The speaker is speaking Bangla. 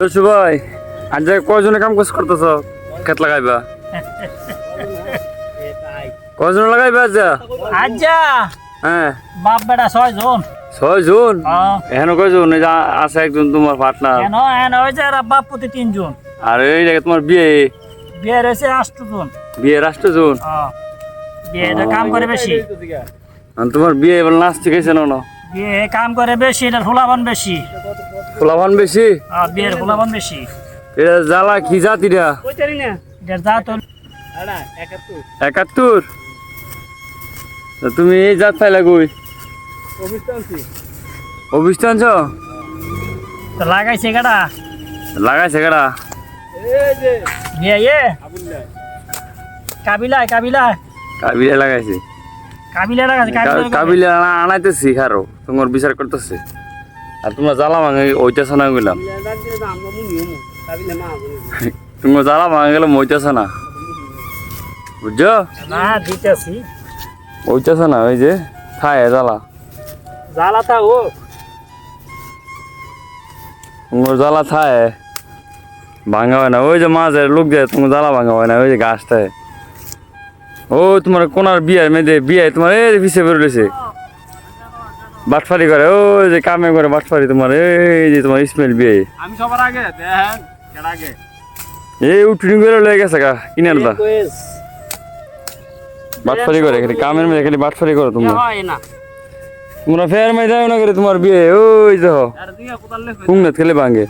জসু ভাই আজ কয়জনে কাম কাজ করতেছ? খেত লাগাইবা? কয়জন লাগাইবা আজ আজ্জা হ্যাঁ। বাপ বেটা ছয় জন। ছয় জন? হ্যাঁ। এখানে কয়জন? এই আছে একজন তোমার পার্টনার কেন এন হয়েছে আর বাপ প্রতি তিনজন। আর এই জায়গায় তোমার বিয়ে বিয়ে রয়েছে আষ্ট জন। বিয়ে রাষ্ট্র জন? হ্যাঁ। বিয়ে এটা কাম করে বেশি। তোমার বিয়ে এবার নাচ শিখেছে না বিয়ে কাম করে বেশি এটার ফুলাবান বেশি। ফলাফান বেশি? হ্যাঁ, বিয়ের ফুলাবান বেশি। এটা জ্বালা কি জাতিরা একাত্তর। তুমি এই জাত পাইলা কই? আনছ তো লাগাইছে গাড়া লাগাইছে কেডা? বিয়ে কাবিলায় কাবিলায় কাবিলা লাগাইছে। কাবিলা লাগাইছে কাবিলা কাবিলা আনাইতেছি খারো তোমার বিচার করতেছে। আর তোমরা জ্বালা ভাঙে ওইটাছ না গেলাম তোমার জ্বালা ভাঙে গেলে মইতেছ না। বুঝছ? না দিতেছি। না ওই যে খায় জ্বালা। জ্বালাতা ও। তোমার জ্বালা থায় ভাঙা হয় না। ওই যে মাঝে লোক যায় তোমার জ্বালা ভাঙা হয় না ওই যে গাছটায়। ও তোমার কোনার বিয়ার মেয়েদে বিয়ে তোমার এই পিছিয়ে বেরো রয়েছে। বাটফারি করে ও যে কামে করে বাটফারি তোমার এই যে তোমার স্মেল বিয়ে। আমি সবার আগে দেখেন কেন আগে। এই উঠুনি করে লয়ে গেছে গা কিনে আনবা বাটফারি করে খালি কামের মধ্যে খালি বাটফারি করো তোমরা। হয় না। তোমরা ফের মাই যাও না করে তোমার বিয়ে ওই লেখ কুমনাথ খেলে ভাঙে।